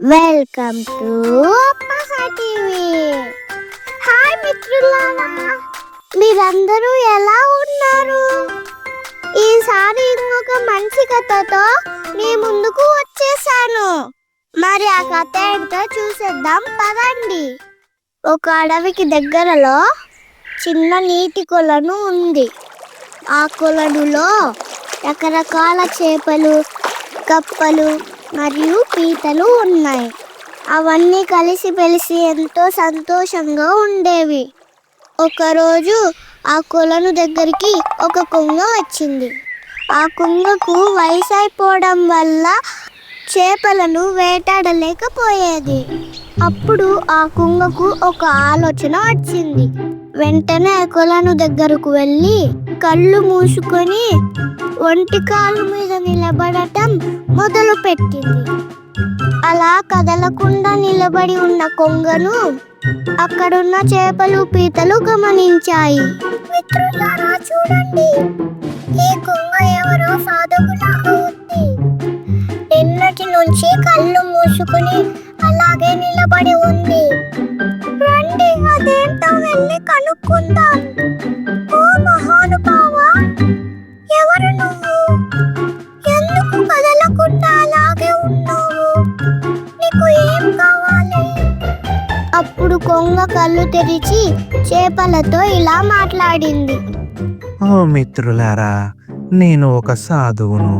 Welcome to TV hi మిత్రులారా. మీరందరూ ఎలా ఉన్నారు? ఈసారి ఇంకొక మంచి కథతో మీ ముందుకు వచ్చేసాను. మరి ఆ కథ ఏంటో చూసేద్దాం పదండి. ఒక అడవికి దగ్గరలో చిన్న నీటి కొలను ఉంది. ఆ కొలనులో రకరకాల చేపలు కప్పలు మరియు పీతలు ఉన్నాయి. అవన్నీ కలిసి పెలిసి ఎంతో సంతోషంగా ఉండేవి. ఒకరోజు ఆ కొలను దగ్గరికి ఒక కొంగ వచ్చింది. ఆ కుంగకు వయసు అయిపోవడం వల్ల చేపలను వేటాడలేకపోయేది. అప్పుడు ఆ కుంగకు ఒక ఆలోచన వచ్చింది. వెంటనే కొలను దగ్గరకు వెళ్ళి కళ్ళు మూసుకొని ఒంటి కాలు మీద నిలబడటం మొదలు పెట్టింది అలా కదలకుండా నిలబడి ఉన్న కొంగను అక్కడున్న చేపలు పీతలు గమనించాయి. మిత్రులారా చూడండి. ఈ కొంగ ఎవరో సాధకులాగా ఉంది నిన్నటి నుంచి కళ్ళు మూసుకుని అలాగే నిలబడి కొంగ కళ్ళు తెరిచి చేపలతో ఇలా మాట్లాడింది. ఓ మిత్రులారా నేను ఒక సాధువును.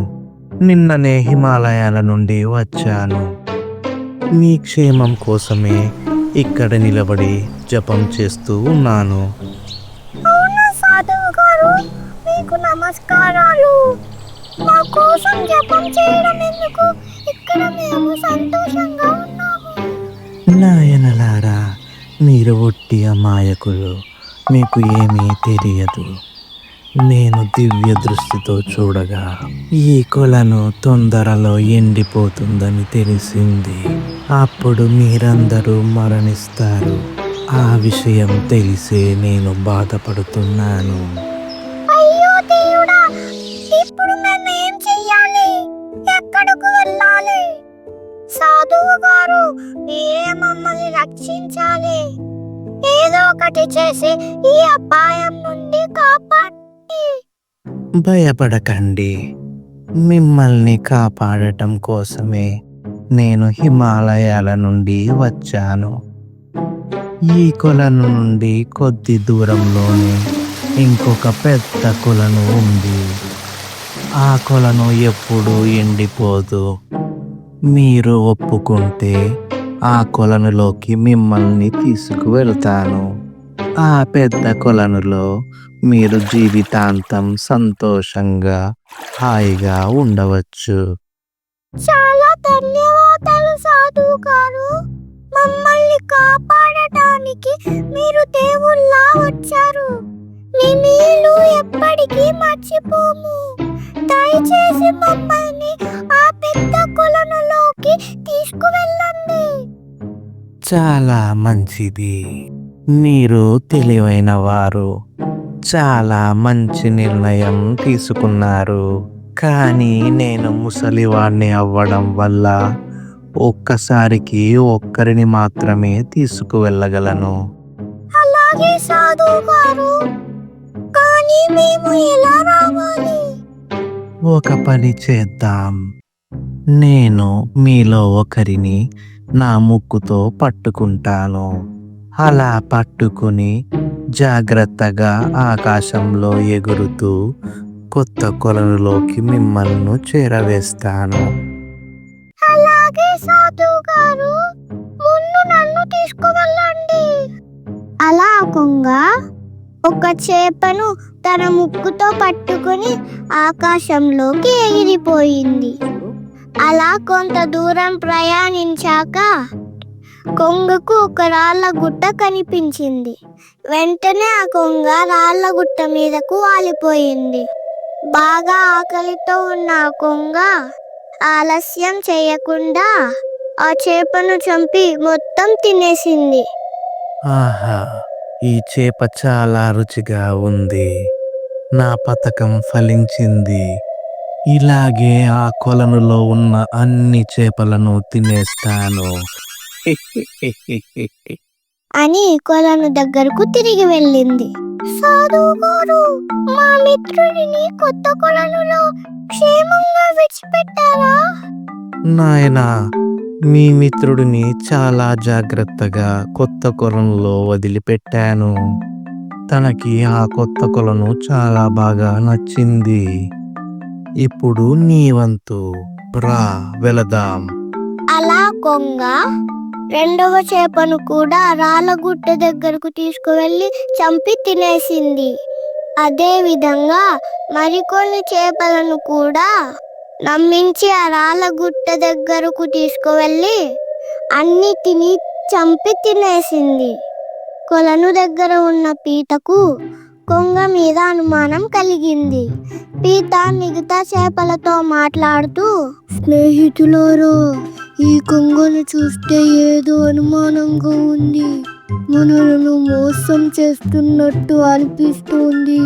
నిన్ననే హిమాలయాల నుండి వచ్చాను. మీ క్షేమం కోసమే ఇక్కడ నిలబడి జపం చేస్తూ ఉన్నాను. అవునా సాధువు గారు? మీకు నమస్కారాలు. మా కోసం జపం చేయడం ఎందుకు? ఇక్కడ మేము సంతోషంగా ఉన్నాము. నాయనలారా మీరు ఒట్టి అమాయకులు మీకు ఏమీ తెలియదు. నేను దివ్య దృష్టితో చూడగా ఈ కొలను తొందరలో ఎండిపోతుందని తెలిసింది. అప్పుడు మీరందరూ మరణిస్తారు. ఆ విషయం తెలిసే నేను బాధపడుతున్నాను. గారు మీరే మమ్మల్ని రక్షించాలి. ఏదో ఒకటి చేసి ఈ అపాయం నుండి కాపాడండి. భయపడకండి. మిమ్మల్ని కాపాడటం కోసమే నేను హిమాలయాల నుండి వచ్చాను. ఈ కొలను నుండి కొద్ది దూరంలోనే ఇంకొక పెద్ద కొలను ఉంది. ఆ కొలను ఎప్పుడూ ఎండిపోదు. మీరు ఒప్పుకుంటే ఆ కొలనులోకి మిమ్మల్ని తీసుకువెళ్తాను. ఆ పెద్ద కొలనులో మీరు జీవితాంతం సంతోషంగా హాయిగా ఉండవచ్చు. చాలా ధన్యవాదాలు సాధువు గారు మమ్మల్ని కాపాడటానికి మీరు దేవుళ్ళ వచ్చారు. మీ నీళ్ళు ఎప్పటికీ మర్చిపోము. దయచేసి మమ్మల్ని ఆ పెద్ద కొలనులోకి తీసుకువెళ్ళండి. చాలా మంచిది. మీరు తెలివైన వారు. చాలా మంచి నిర్ణయం తీసుకున్నారు. కానీ నేను ముసలివాణ్ణి అవ్వడం వల్ల ఒక్కసారికి ఒక్కరిని మాత్రమే తీసుకువెళ్ళగలను. అలాగే సాధువు గారు. కానీ మేము ఎలా రావాలి? ఒక పని చేద్దాం. నేను మీలో ఒకరిని నా ముక్కుతో పట్టుకుంటాను. అలా పట్టుకుని జాగ్రత్తగా ఆకాశంలో ఎగురుతూ కొత్త కొలనులోకి మిమ్మల్ని చేరవేస్తాను. అలాగే గారు ముందు నన్ను తీసుకువెళ్ళండి. అలా కొంగ ఒక చేపను తన ముక్కుతో పట్టుకుని ఆకాశంలోకి ఎగిరిపోయింది. అలా కొంత దూరం ప్రయాణించాక కొంగకు ఒక రాళ్ళ గుట్ట కనిపించింది. వెంటనే ఆ కొంగ రాళ్ళ గుట్ట మీదకు వాలిపోయింది. బాగా ఆకలితో ఉన్న ఆ కొంగ ఆలస్యం చేయకుండా ఆ చేపను చంపి మొత్తం తినేసింది. ఆహా. ఈ చేప చాలా రుచిగా ఉంది. నా పథకం ఫలించింది. ఇలాగే ఆ కొలనులో ఉన్న అన్ని చేపలను తినేస్తాను. అని కొలను దగ్గరకు తిరిగి వెళ్ళింది. సాధువు గారు మా మిత్రుడిని కొత్త కొలనులో క్షేమంగా విడిచిపెట్టారా? నాయనా మీ మిత్రుడిని చాలా జాగ్రత్తగా కొత్త కొలంలో వదిలిపెట్టాను. తనకి ఆ కొత్త కొలను చాలా బాగా నచ్చింది. ఇప్పుడు నీ వంతు రా వెళదాం. అలా కొంగ రెండవ చేపను కూడా రాళ్ళగుట్ట దగ్గరకు తీసుకువెళ్ళి చంపి తినేసింది. అదే విధంగా మరికొన్ని చేపలను కూడా నమ్మించి ఆ రాళ్ళగుట్ట దగ్గరకు తీసుకువెళ్ళి అన్నిటినీ చంపి తినేసింది. కొలను దగ్గర ఉన్న పీతకు కొంగ మీద అనుమానం కలిగింది. పీత మిగతా చేపలతో మాట్లాడుతూ స్నేహితులారా ఈ కొంగను చూస్తే ఏదో అనుమానంగా ఉంది. మనలను మోసం చేస్తున్నట్టు అనిపిస్తుంది.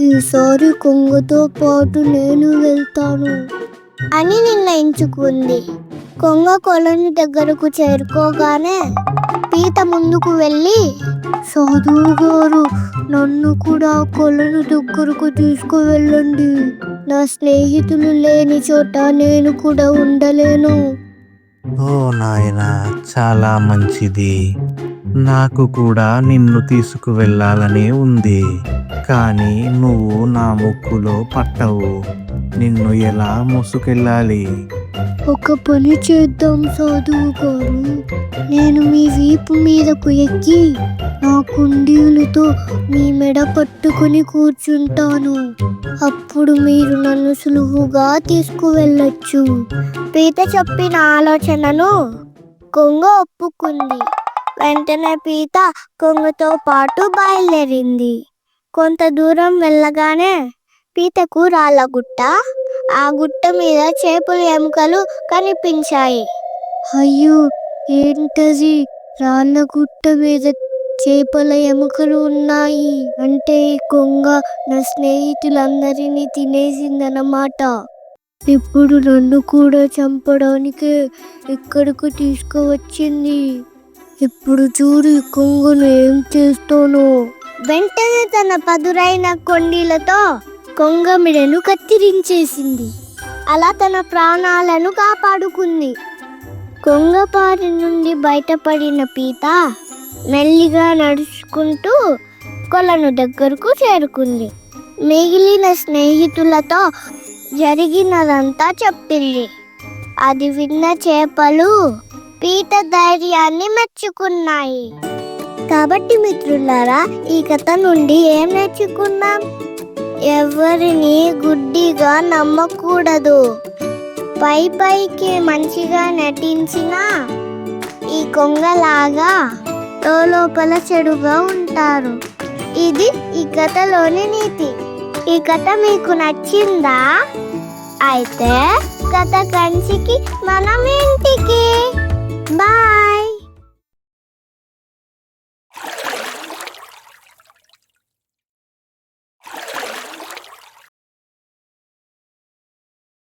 ఈసారి కొంగతో పాటు నేను వెళ్తాను అని నిర్ణయించుకుంది. కొంగ కొలను దగ్గరకు చేరుకోగానే పీత ముందుకు వెళ్ళి సాధువు గారు నన్ను కూడా కొలను దగ్గరకు తీసుకువెళ్ళండి. నా స్నేహితులు లేని చోట నేను కూడా ఉండలేను. ఓ నాయన చాలా మంచిది. నాకు కూడా నిన్ను తీసుకువెళ్ళాలనే ఉంది. కానీ నువ్వు నా ముక్కులో పట్టవు. నిన్ను ఎలా మోసుకెళ్ళాలి? ఒక పని చేద్దాం సాధువు గారు నేను మీ వీపు మీదకు ఎక్కి నా కుండీలతో మీ మెడ పట్టుకుని కూర్చుంటాను. అప్పుడు మీరు నన్ను సులువుగా తీసుకువెళ్ళొచ్చు. పీత చెప్పిన ఆలోచనను కొంగ ఒప్పుకుంది. వెంటనే పీత కొంగతో పాటు బయలుదేరింది. కొంత దూరం వెళ్ళగానే పీతకు రాళ్ళ గుట్ట. ఆ గుట్ట మీద చేపల ఎముకలు కనిపించాయి. అయ్యో ఏంటది? రాళ్ళ గుట్ట మీద చేపల ఎముకలు ఉన్నాయి అంటే కొంగ నా స్నేహితులందరినీ తినేసిందన్నమాట. ఇప్పుడు నన్ను కూడా చంపడానికి ఇక్కడకు తీసుకువచ్చింది. ఇప్పుడు చూడు కొంగను ఏం చేస్తాను. వెంటనే తన పదురైన కొండీలతో కొంగమిడను కత్తిరించేసింది. అలా తన ప్రాణాలను కాపాడుకుంది. కొంగపారి నుండి బయటపడిన పీత మెల్లిగా నడుచుకుంటూ కొలను దగ్గరకు చేరుకుంది. మిగిలిన స్నేహితులతో జరిగినదంతా చెప్పింది. అది విన్న చేపలు పీత ధైర్యాన్ని మెచ్చుకున్నాయి. కాబట్టి మిత్రులారా ఈ కథ నుండి ఏం నేర్చుకున్నాం? ఎవరిని గుడ్డిగా నమ్మకూడదు. పై పైకి మంచిగా నటించినా ఈ కొంగలాగా లోపల చెడుగా ఉంటారు. ఇది ఈ కథలోని నీతి. ఈ కథ మీకు నచ్చిందా? అయితే కథ కంచికి మనం ఇంటికి